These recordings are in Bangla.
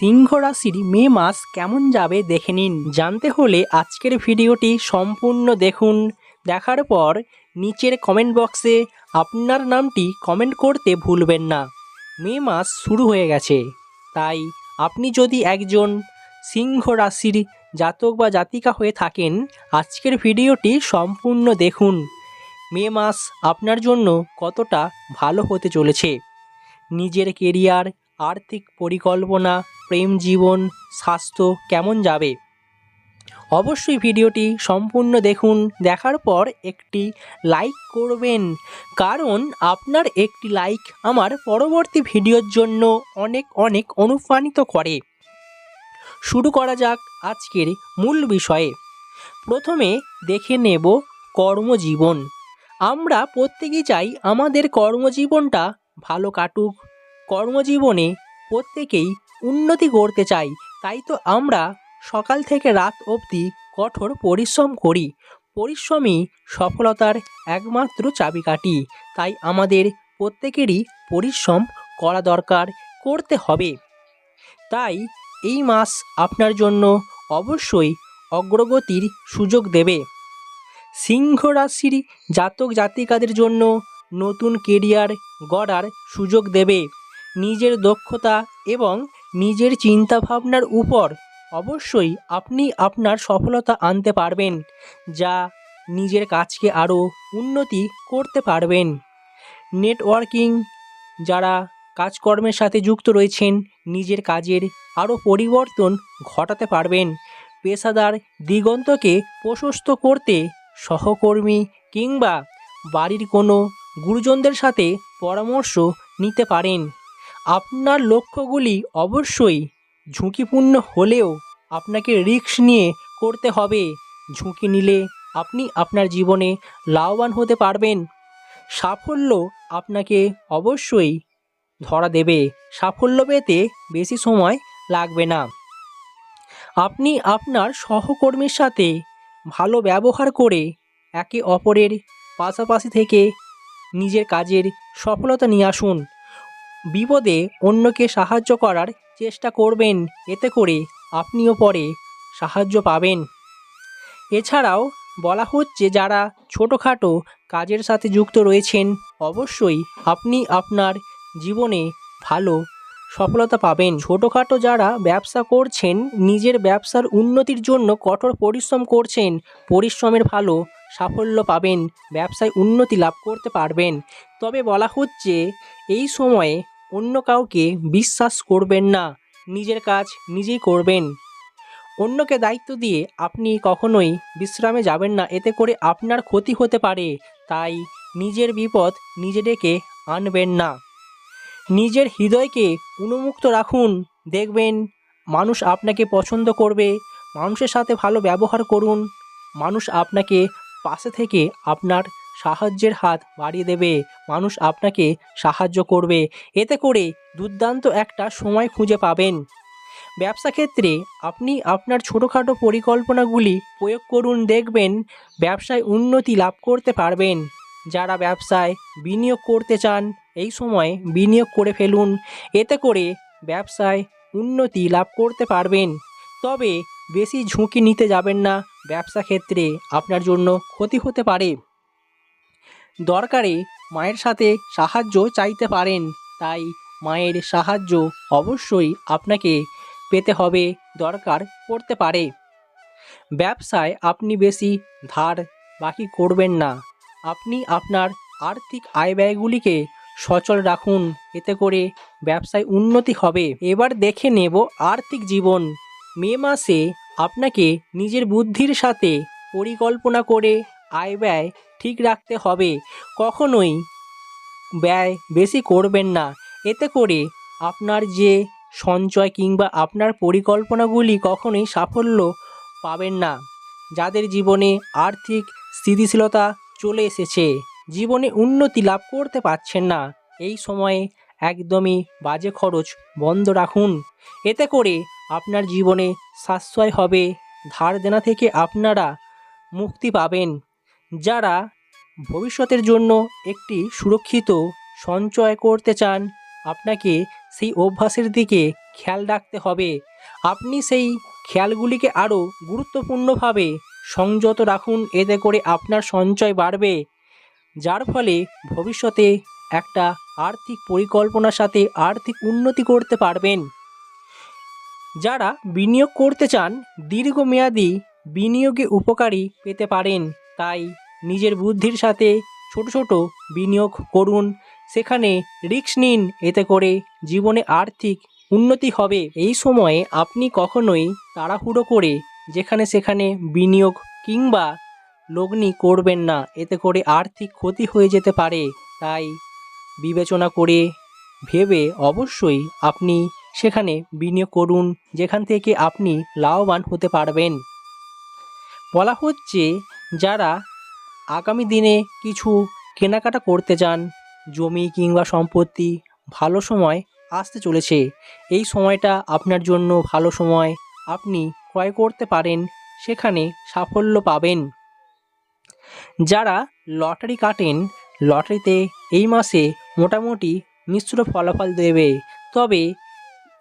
সিংহ রাশির মে মাস কেমন যাবে দেখে নিন। জানতে হলে আজকের ভিডিওটি সম্পূর্ণ দেখুন। দেখার পর নিচের কমেন্ট বক্সে আপনার নামটি কমেন্ট করতে ভুলবেন না। মে মাস শুরু হয়ে গেছে। তাই আপনি যদি একজন সিংহ রাশির জাতক বা জাতিকা হয়ে থাকেন, আজকের ভিডিওটি সম্পূর্ণ দেখুন। মে মাস আপনার জন্য কতটা ভালো হতে চলেছে। নিজের কেরিয়ার আর্থিক পরিকল্পনা, প্রেম জীবন, স্বাস্থ্য কেমন যাবে? অবশ্যই ভিডিওটি সম্পূর্ণ দেখুন, দেখার পর একটি লাইক করবেন। কারণ আপনার একটি লাইক আমার পরবর্তী ভিডিওর জন্য অনেক অনেক অনুপ্রাণিত করে। শুরু করা যাক আজকের মূল বিষয়ে। প্রথমে দেখে নেব কর্মজীবন। আমরা প্রত্যেকেই চাই আমাদের কর্মজীবনটা ভালো কাটুক কর্মজীবনে প্রত্যেকেই উন্নতি করতে চাই, তাই তো আমরা সকাল থেকে রাত অবধি কঠোর পরিশ্রম করি। পরিশ্রমই সফলতার একমাত্র চাবিকাঠি, তাই আমাদের প্রত্যেকেরই পরিশ্রম করা দরকার, করতে হবে। তাই এই মাস আপনার জন্য অবশ্যই অগ্রগতির সুযোগ দেবে। সিংহ রাশির জাতক জাতিকাদের জন্য নতুন কেরিয়ার গড়ার সুযোগ দেবে। নিজের দক্ষতা এবং নিজের চিন্তাভাবনার উপর অবশ্যই আপনি আপনার সফলতা আনতে পারবেন, যা নিজের কাজকে আরও উন্নতি করতে পারবেন। নেটওয়ার্কিং, যারা কাজকর্মের সাথে যুক্ত রয়েছেন, নিজের কাজের আরও পরিবর্তন ঘটাতে পারবেন। পেশাদার দিগন্তকে প্রশস্ত করতে সহকর্মী কিংবা বাড়ির কোনো গুরুজনদের সাথে পরামর্শ নিতে পারেন। আপনার লক্ষ্যগুলি অবশ্যই ঝুঁকিপূর্ণ হলেও আপনাকে রিস্ক নিয়ে করতে হবে। ঝুঁকি নিলে আপনি আপনার জীবনে লাভবান হতে পারবেন। সাফল্য আপনাকে অবশ্যই ধরা দেবে। সাফল্য পেতে বেশি সময় লাগবে না। আপনি আপনার সহকর্মীর সাথে ভালো ব্যবহার করে একে অপরের পাশাপাশি থেকে নিজের কাজের সফলতা নিয়ে আসুন। বিপদে অন্যকে সাহায্য করার চেষ্টা করবেন, এতে করে আপনিও পরে সাহায্য পাবেন। এছাড়াও বলা হচ্ছে, যারা ছোটোখাটো কাজের সাথে যুক্ত রয়েছেন, অবশ্যই আপনি আপনার জীবনে ভালো সফলতা পাবেন। ছোটোখাটো যারা ব্যবসা করছেন, নিজের ব্যবসার উন্নতির জন্য কঠোর পরিশ্রম করছেন, পরিশ্রমের ভালো সাফল্য পাবেন, ব্যবসায় উন্নতি লাভ করতে পারবেন। তবে বলা হচ্ছে, এই সময়ে অন্য কাউকে বিশ্বাস করবেন না, নিজের কাজ নিজেই করবেন। অন্যকে দায়িত্ব দিয়ে আপনি কখনোই বিশ্রামে যাবেন না, এতে করে আপনার ক্ষতি হতে পারে। তাই নিজের বিপদ নিজে ডেকে আনবেন না। নিজের হৃদয়কে উন্মুক্ত রাখুন, দেখবেন মানুষ আপনাকে পছন্দ করবে, মানুষের সাথে ভালো ব্যবহার করুন, মানুষ আপনাকে পাশে থেকে আপনার সাহায্যের হাত বাড়িয়ে দেবে। মানুষ আপনাকে সাহায্য করবে। এতে করে দুর্দান্ত একটা সময় খুঁজে পাবেন। ব্যবসা ক্ষেত্রে আপনি আপনার ছোটোখাটো পরিকল্পনাগুলি প্রয়োগ করুন, দেখবেন ব্যবসায় উন্নতি লাভ করতে পারবেন। যারা ব্যবসায় বিনিয়োগ করতে চান, এই সময় বিনিয়োগ করে ফেলুন। এতে করে ব্যবসায় উন্নতি লাভ করতে পারবেন। তবে বেশি ঝুঁকি নিতে যাবেন না। ব্যবসা ক্ষেত্রে আপনার জন্য ক্ষতি হতে পারে। দরকারে মায়ের সাথে সাহায্য চাইতে পারেন, তাই মায়ের সাহায্য অবশ্যই আপনাকে পেতে হবে, দরকার পড়তে পারে। ব্যবসায় আপনি বেশি ধার বাকি করবেন না, আপনি আপনার আর্থিক আয় ব্যয়গুলিকে সচল রাখুন, এতে করে ব্যবসায় উন্নতি হবে। এবার দেখে নেব আর্থিক জীবন। মে মাসে আপনাকে নিজের বুদ্ধির সাথে পরিকল্পনা করে আয় ব্যয় ঠিক রাখতে হবে। কখনোই ব্যয় বেশি করবেন না। এতে করে আপনার যে সঞ্চয় কিংবা আপনার পরিকল্পনাগুলি কখনোই সাফল্য পাবেন না, যাদের জীবনে আর্থিক স্থিতিশীলতা চলে এসেছে, জীবনে উন্নতি লাভ করতে পারছেন না। এই সময়ে একদমই বাজে খরচ বন্ধ রাখুন। এতে করে আপনার জীবনে সাশ্রয় হবে। ধার দেনা থেকে আপনারা মুক্তি পাবেন। যারা ভবিষ্যতের জন্য একটি সুরক্ষিত সঞ্চয় করতে চান, আপনাকে সেই অভ্যাসের দিকে খেয়াল রাখতে হবে। আপনি সেই খেয়ালগুলিকে আরও গুরুত্বপূর্ণভাবে সংযত রাখুন, এতে করে আপনার সঞ্চয় বাড়বে। যার ফলে ভবিষ্যতে একটা আর্থিক পরিকল্পনার সাথে আর্থিক উন্নতি করতে পারবেন। যারা বিনিয়োগ করতে চান, দীর্ঘমেয়াদী বিনিয়োগে উপকারী পেতে পারেন। তাই নিজের বুদ্ধির সাথে ছোট ছোট বিনিয়োগ করুন। সেখানে রিস্ক নিন। এতে করে জীবনে আর্থিক উন্নতি হবে। এই সময়ে আপনি কখনোই তাড়াহুড়ো করে যেখানে সেখানে বিনিয়োগ কিংবা লগ্নি করবেন না। এতে করে আর্থিক ক্ষতি হয়ে যেতে পারে। তাই বিবেচনা করে ভেবে অবশ্যই আপনি সেখানে বিনিয়োগ করুন। যেখান থেকে আপনি লাভবান হতে পারবেন। বলা হচ্ছে যারা আগামী দিনে কিছু কেনাকাটা করতে চান, জমি কিংবা সম্পত্তি ভালো সময় আসতে চলেছে, এই সময়টা আপনার জন্য ভালো সময় আপনি ক্রয় করতে পারেন, সেখানে সাফল্য পাবেন। যারা লটারি কাটেন, লটারিতে এই মাসে মোটামুটি মিশ্র ফলাফল দেবে, তবে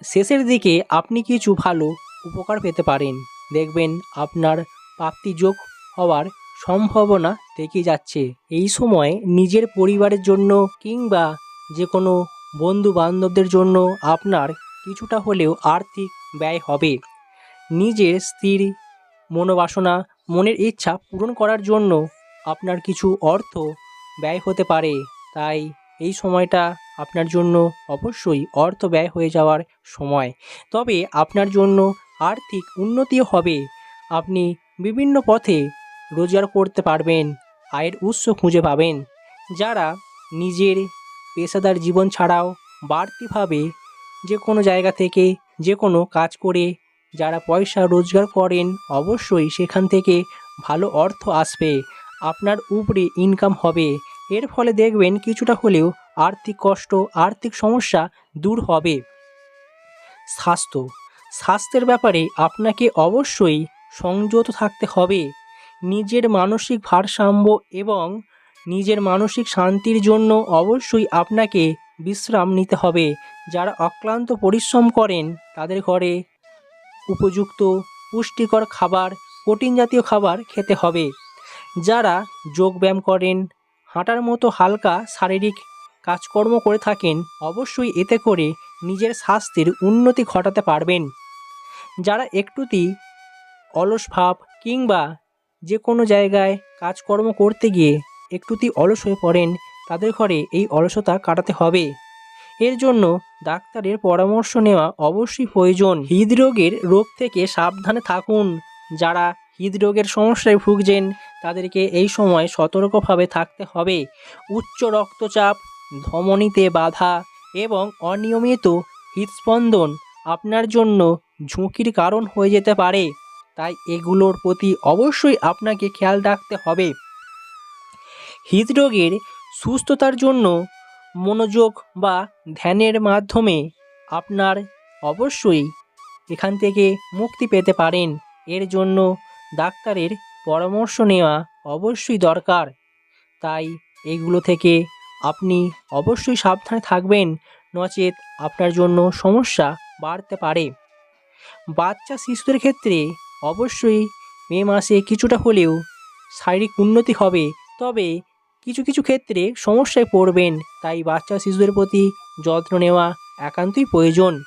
শেষের দিকে আপনি কিছু ভালো উপকার পেতে পারেন। দেখবেন আপনার প্রাপ্তিযোগ হওয়ার সম্ভাবনা থেকে যাচ্ছে। এই সময় নিজের পরিবারের জন্য কিংবা যে কোনো বন্ধু বান্ধবদের জন্য আপনার কিছুটা হলেও আর্থিক ব্যয় হবে। নিজের স্থির মনোবাসনা, মনের ইচ্ছা পূরণ করার জন্য আপনার কিছু অর্থ ব্যয় হতে পারে। তাই এই সময়টা আপনার জন্য অবশ্যই অর্থ ব্যয় হয়ে যাওয়ার সময়। তবে আপনার জন্য আর্থিক উন্নতিও হবে। আপনি বিভিন্ন পথে রোজগার করতে পারবেন, আয়ের উৎস খুঁজে পাবেন। যারা নিজের পেশাদার জীবন ছাড়াও বাড়তিভাবে যে কোনো জায়গা থেকে, যে কোনো কাজ করে যারা পয়সা রোজগার করেন, অবশ্যই সেখান থেকে ভালো অর্থ আসবে, আপনার উপরে ইনকাম হবে। এর ফলে দেখবেন কিছুটা হলেও আর্থিক কষ্ট, আর্থিক সমস্যা দূর হবে। স্বাস্থ্য, স্বাস্থ্যের ব্যাপারে আপনাকে অবশ্যই সংযত থাকতে হবে। নিজের মানসিক ভারসাম্য এবং নিজের মানসিক শান্তির জন্য অবশ্যই আপনাকে বিশ্রাম নিতে হবে। যারা অক্লান্ত পরিশ্রম করেন, তাদের ঘরে উপযুক্ত পুষ্টিকর খাবার, প্রোটিন জাতীয় খাবার খেতে হবে। যারা যোগব্যায়াম করেন, হাঁটার মতো হালকা শারীরিক কাজকর্ম করে থাকেন, অবশ্যই এতে করে নিজের স্বাস্থ্যের উন্নতি ঘটাতে পারবেন। যারা একটুতেই অলস ভাব কিংবা যে কোনো জায়গায় কাজকর্ম করতে গিয়ে একটুতি অলস হয়ে পড়েন, তাদের ঘরে এই অলসতা কাটাতে হবে। এর জন্য ডাক্তারের পরামর্শ নেওয়া অবশ্যই প্রয়োজন। হৃদরোগের রোগ থেকে সাবধানে থাকুন। যারা হৃদরোগের সমস্যায় ভুগছেন, তাদেরকে এই সময় সতর্কভাবে থাকতে হবে। উচ্চ রক্তচাপ, ধমনীতে বাধা এবং অনিয়মিত হৃদস্পন্দন আপনার জন্য ঝুঁকির কারণ হয়ে যেতে পারে। তাই এগুলোর প্রতি অবশ্যই আপনাকে খেয়াল রাখতে হবে। হৃদরোগের সুস্থতার জন্য মনোযোগ বা ধ্যানের মাধ্যমে আপনার অবশ্যই এখান থেকে মুক্তি পেতে পারেন। এর জন্য ডাক্তারের পরামর্শ নেওয়া অবশ্যই দরকার। তাই এগুলো থেকে আপনি অবশ্যই সাবধানে থাকবেন, নচেত আপনার জন্য সমস্যা বাড়তে পারে। বাচ্চা শিশুদের ক্ষেত্রে অবশ্যই মে মাসে কিছুটা হলেও শারীরিক উন্নতি হবে। তবে কিছু কিছু ক্ষেত্রে সমস্যায় পড়বেন, তাই বাচ্চা শিশুদের প্রতি যত্ন নেওয়া একান্তই প্রয়োজন।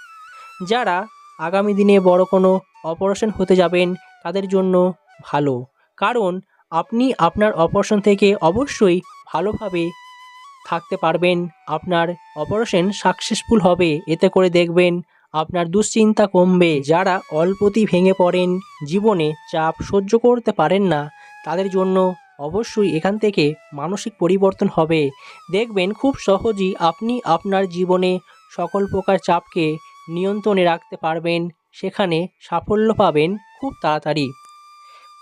যারা আগামী দিনে বড় কোনো অপারেশন হতে যাবেন, তাদের জন্য ভালো। কারণ আপনি আপনার অপারেশন থেকে অবশ্যই ভালোভাবে থাকতে পারবেন। আপনার অপারেশন সাকসেসফুল হবে, এতে করে দেখবেন আপনার দুশ্চিন্তা কমবে। যারা অল্পতি ভেঙে পড়েন, জীবনে চাপ সহ্য করতে পারেন না। তাদের জন্য অবশ্যই এখান থেকে মানসিক পরিবর্তন হবে। দেখবেন খুব সহজেই আপনি আপনার জীবনে সকল প্রকার চাপকে নিয়ন্ত্রণে রাখতে পারবেন। সেখানে সাফল্য পাবেন খুব তাড়াতাড়ি।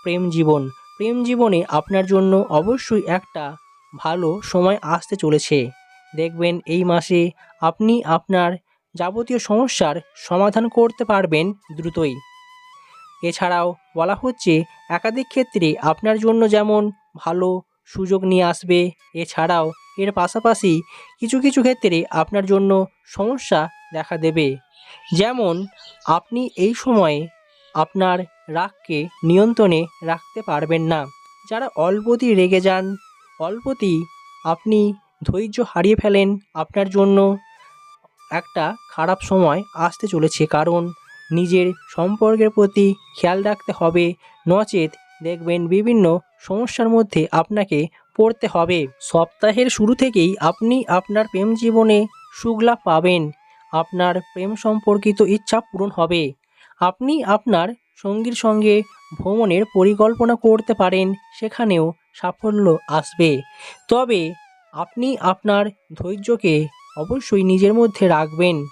প্রেম জীবন। প্রেম জীবনে আপনার জন্য অবশ্যই একটা ভালো সময় আসতে চলেছে। দেখবেন এই মাসে আপনি আপনার যাবতীয় সমস্যার সমাধান করতে পারবেন দ্রুতই। এছাড়াও বলা হচ্ছে, একাধিক ক্ষেত্রে আপনার জন্য যেমন ভালো সুযোগ নিয়ে আসবে, এছাড়াও এর পাশাপাশি কিছু কিছু ক্ষেত্রে আপনার জন্য সমস্যা দেখা দেবে। যেমন, আপনি এই সময়ে আপনার রাগকে নিয়ন্ত্রণে রাখতে পারবেন না। যারা অল্পতেই রেগে যান, অল্পতেই আপনি ধৈর্য হারিয়ে ফেলেন আপনার জন্য একটা খারাপ সময় আসতে চলেছে কারণ নিজের সম্পর্কের প্রতি খেয়াল রাখতে হবে, নচেত দেখবেন বিভিন্ন সমস্যার মধ্যে আপনাকে পড়তে হবে। সপ্তাহের শুরু থেকেই আপনি আপনার প্রেম জীবনে সুখলাভ পাবেন, আপনার প্রেম সম্পর্কিত ইচ্ছা পূরণ হবে। আপনি আপনার সঙ্গীর সঙ্গে ভ্রমণের পরিকল্পনা করতে পারেন, সেখানেও সাফল্য আসবে। তবে আপনি আপনার ধৈর্যকে অবশ্যই নিজের মধ্যে রাখবেন।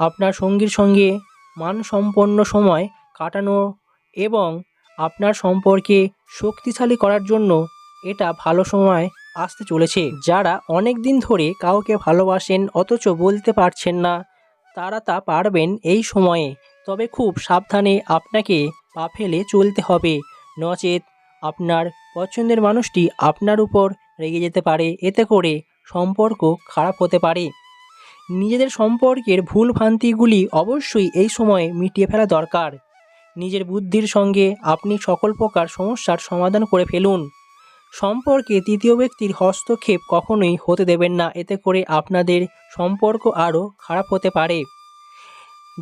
আপনার সঙ্গীর সঙ্গে মানসম্পন্ন সময় কাটানো এবং আপনার সম্পর্কে শক্তিশালী করার জন্য এটা ভালো সময় আসতে চলেছে। যারা অনেক দিন ধরে কাউকে ভালোবাসেন অথচ বলতে পারছেন না, তারা তা পারবেন এই সময়ে। তবে খুব সাবধানে আপনাকে পা ফেলে চলতে হবে। নচেত আপনার পছন্দের মানুষটি আপনার উপর রেগে যেতে পারে। এতে করে সম্পর্ক খারাপ হতে পারে। নিজেদের সম্পর্কের ভুল ভ্রান্তিগুলি অবশ্যই এই সময়ে মিটিয়ে ফেলা দরকার। নিজের বুদ্ধির সঙ্গে আপনি সকল প্রকার সমস্যার সমাধান করে ফেলুন। সম্পর্কে তৃতীয় ব্যক্তির হস্তক্ষেপ কখনোই হতে দেবেন না, এতে করে আপনাদের সম্পর্ক আরও খারাপ হতে পারে।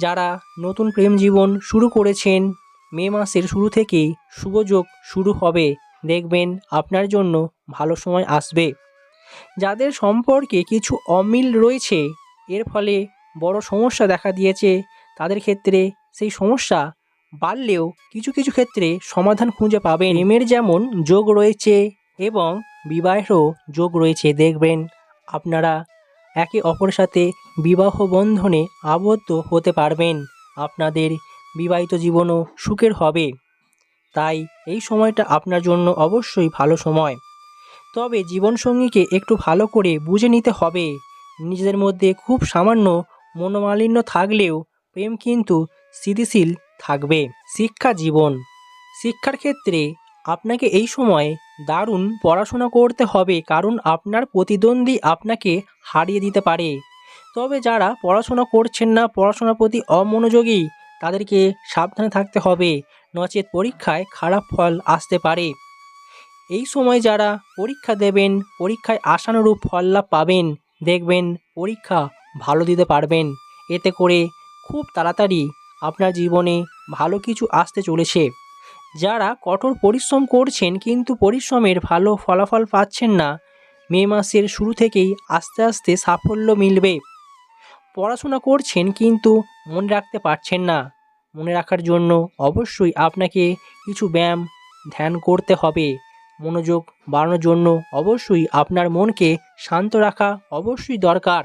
যারা নতুন প্রেম জীবন শুরু করেছেন, মে মাসের শুরু থেকেই শুভযোগ শুরু হবে। দেখবেন আপনার জন্য ভালো সময় আসবে। যাদের সম্পর্কে কিছু অমিল রয়েছে, এর ফলে বড় সমস্যা দেখা দিয়েছে। তাদের ক্ষেত্রে সেই সমস্যা বাড়লেও কিছু কিছু ক্ষেত্রে সমাধান খুঁজে পাবেন। প্রেমের যেমন যোগ রয়েছে এবং বিবাহেরও যোগ রয়েছে, দেখবেন আপনারা একে অপরের সাথে বিবাহ বন্ধনে আবদ্ধ হতে পারবেন। আপনাদের বিবাহিত জীবনও সুখের হবে। তাই এই সময়টা আপনার জন্য অবশ্যই ভালো সময়। তবে জীবনসঙ্গীকে একটু ভালো করে বুঝে নিতে হবে। নিজেদের মধ্যে খুব সামান্য মনোমালিন্য থাকলেও প্রেম কিন্তু স্থিতিশীল থাকবে। শিক্ষা জীবন। শিক্ষার ক্ষেত্রে আপনাকে এই সময় দারুণ পড়াশোনা করতে হবে কারণ আপনার প্রতিদ্বন্দ্বী আপনাকে হারিয়ে দিতে পারে। তবে যারা পড়াশোনা করছেন না, পড়াশোনার প্রতি অমনোযোগী, তাদেরকে সাবধানে থাকতে হবে। নচেত পরীক্ষায় খারাপ ফল আসতে পারে। এই সময় যারা পরীক্ষা দেবেন, পরীক্ষায় আশানুরূপ ফল লাভ পাবেন, দেখবেন পরীক্ষা ভালো দিতে পারবেন। এতে করে খুব তাড়াতাড়ি আপনার জীবনে ভালো কিছু আসতে চলেছে। যারা কঠোর পরিশ্রম করছেন কিন্তু পরিশ্রমের ভালো ফলাফল পাচ্ছেন না, মে মাসের শুরু থেকেই আস্তে আস্তে সাফল্য মিলবে। পড়াশোনা করছেন কিন্তু মনে রাখতে পারছেন না। মনে রাখার জন্য অবশ্যই আপনাকে কিছু ব্যায়াম ধ্যান করতে হবে। মনোযোগ বাড়ানোর জন্য অবশ্যই আপনার মনকে শান্ত রাখা অবশ্যই দরকার।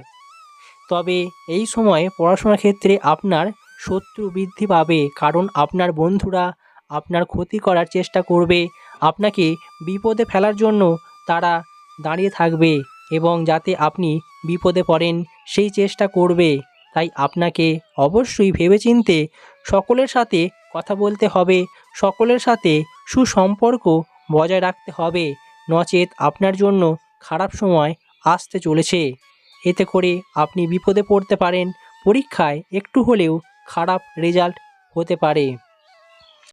তবে এই সময় পড়াশোনার ক্ষেত্রে আপনার শত্রু বৃদ্ধি পাবে কারণ আপনার বন্ধুরা আপনার ক্ষতি করার চেষ্টা করবে, আপনাকে বিপদে ফেলার জন্য তারা দাঁড়িয়ে থাকবে এবং যাতে আপনি বিপদে পড়েন সেই চেষ্টা করবে। তাই আপনাকে অবশ্যই ভেবেচিন্তে সকলের সাথে কথা বলতে হবে, সকলের সাথে সুসম্পর্ক বজায় রাখতে হবে। নচেত আপনার জন্য খারাপ সময় আসতে চলেছে। এতে করে আপনি বিপদে পড়তে পারেন। পরীক্ষায় একটু হলেও খারাপ রেজাল্ট হতে পারে।